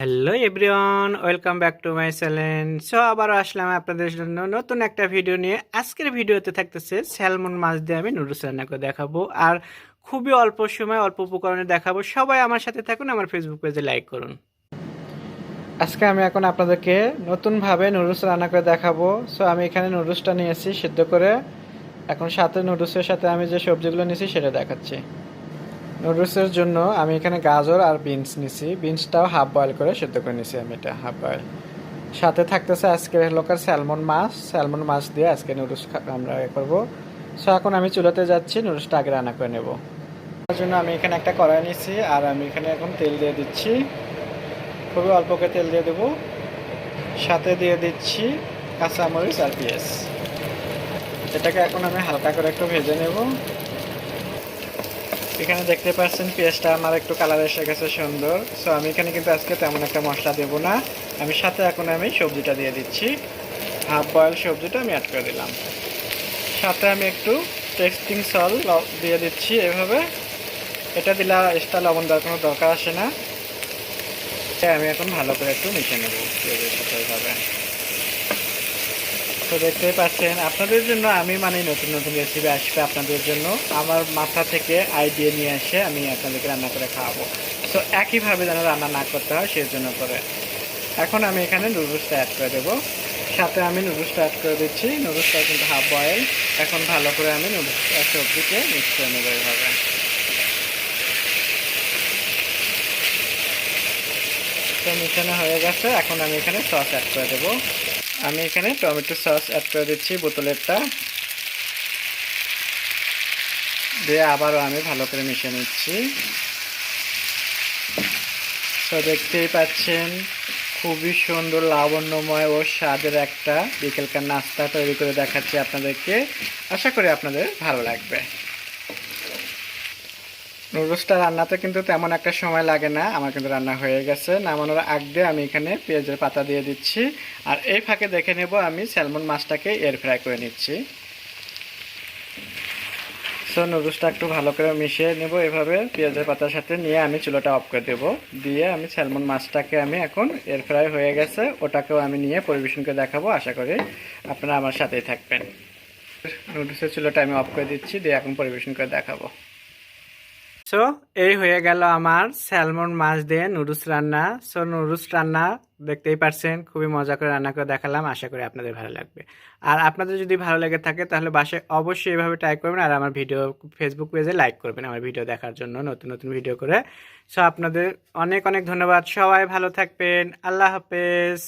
Hello everyone welcome back to my channel so আবারও আসলাম আপনাদের জন্য নতুন একটা ভিডিও নিয়ে। আজকের ভিডিওতে থাকতেছে স্যালমন মাছ দিয়ে আমি নুডলস রান্না করে দেখাবো। আর খুবই অল্প সময়, অল্প উপকরণে দেখাবো। সবাই আমার সাথে থাকুন, আমার ফেসবুক পেজে লাইক করুন। আজকে আমি এখন আপনাদেরকে নতুনভাবে নুডলস রান্না করে দেখাবো। সো আমি এখানে নুডলসটা নিয়েছি সিদ্ধ করে। এখন সাথে নুডলসের সাথে আমি যে সবজিগুলো নিয়েছি সেটা দেখাচ্ছি। নুডলসের জন্য আমি এখানে গাজর আর বিনস নিছি। বিনসটাও হাফ বয়েল করে সেদ্ধ করে নিছি আমি এটা হাফ বয়েল সাথে থাকতেছে আজকে লোকাল স্যালমন মাছ। স্যালমন মাছ দিয়ে আজকে নুডলস আমরা এ করব। সো এখন আমি চুলাতে যাচ্ছি, নুডলসটা আগে রান্না করে নেব। তার জন্য আমি এখানে একটা কড়াই নিছি আর আমি এখানে এখন তেল দিয়ে দিচ্ছি। খুবই অল্প করে তেল দিয়ে দেবো। সাথে দিয়ে দিচ্ছি কাঁচামরিচ আর পেঁয়াজ। এটাকে এখন আমি হালকা করে একটু ভেজে নেব। এখানে দেখতে পাচ্ছেন পেঁয়াজটা আমার একটু কালার এসে গেছে সুন্দর। সো আমি এখানে কিন্তু আজকে তেমন একটা মশলা দেবো না। আমি সাথে এখন আমি সবজিটা দিয়ে দিচ্ছি। হাফ বয়েল সবজিটা আমি অ্যাড করে দিলাম। সাথে আমি একটু টেস্টিং সল দিয়ে দিচ্ছি এভাবে। এটা দিলে এক্সট্রা লবণ দেওয়ার কোনো দরকার আসে না। আমি এখন ভালো করে একটু মিশে নেব। সাথে এভাবে। তো দেখতেই পাচ্ছেন, আপনাদের জন্য আমি মানে নতুন নতুন রেসিপি আসবে আপনাদের জন্য। আমার মাথা থেকে আইডিয়া নিয়ে এসে আমি আপনাদেরকে রান্না করে খাওয়াবো। তো একইভাবে যেন রান্না না করতে হয় সেই জন্য করে। এখন আমি এখানে নুডলসটা অ্যাড করে দেবো। সাথে আমি নুডলসটা অ্যাড করে দিচ্ছি। নুডলসটা কিন্তু হাফ বয়েল এখন ভালো করে আমি নুডলস সবজিকে মিক্স করে নেব এইভাবে। মিশানো হয়ে গেছে। এখন আমি এখানে সস অ্যাড করে দেবো। আমি এখানে টমেটো সস অ্যাড করে দিচ্ছি, বোতলেরটা। দিয়ে আবারও আমি ভালো করে মিশিয়ে নিচ্ছি। তো দেখতেই পাচ্ছেন, খুবই সুন্দর, লাবণ্যময় ও স্বাদের একটা বিকেলকার নাস্তা তৈরি করে দেখাচ্ছি আপনাদেরকে। আশা করি আপনাদের ভালো লাগবে। নুডলসটা রান্নাতে কিন্তু তেমন একটা সময় লাগে না। আমার কিন্তু রান্না হয়ে গেছে। নামানোর আগ দিয়ে আমি এখানে পেঁয়াজের পাতা দিয়ে দিচ্ছি। আর এই ফাঁকে দেখে নেব আমি স্যালমন মাছটাকে এয়ার ফ্রাই করে নিচ্ছি। সো নুডলসটা একটু ভালো করে মিশিয়ে নেব এভাবে। পেঁয়াজের পাতার সাথে নিয়ে আমি চুলোটা অফ করে দেবো। দিয়ে আমি স্যালমন মাছটাকে আমি এখন এয়ার ফ্রাই হয়ে গেছে। ওটাকেও আমি নিয়ে পরিবেশন করে দেখাবো। আশা করি আপনারা আমার সাথেই থাকবেন। নুডলসের চুলোটা আমি অফ করে দিচ্ছি। দিয়ে এখন পরিবেশন করে দেখাবো। সো, এই হয়ে গেল আমার স্যালমন মাছ দিয়ে নুডলস রান্না। সো, নুডলস রান্না দেখতেই পারছেন, খুবই মজা করে রান্না করে দেখালাম। আশা করি আপনাদের ভালো লাগবে। আর আপনাদের যদি ভালো লেগে থাকে, তাহলে বাসায় অবশ্যই এভাবে ট্রাই করবেন আর আমার ভিডিও ফেসবুক পেজে লাইক করবেন আমার ভিডিও দেখার জন্য নতুন নতুন ভিডিও করে। সো, আপনাদের অনেক অনেক ধন্যবাদ। সবাই ভালো থাকবেন। আল্লাহ হাফেজ।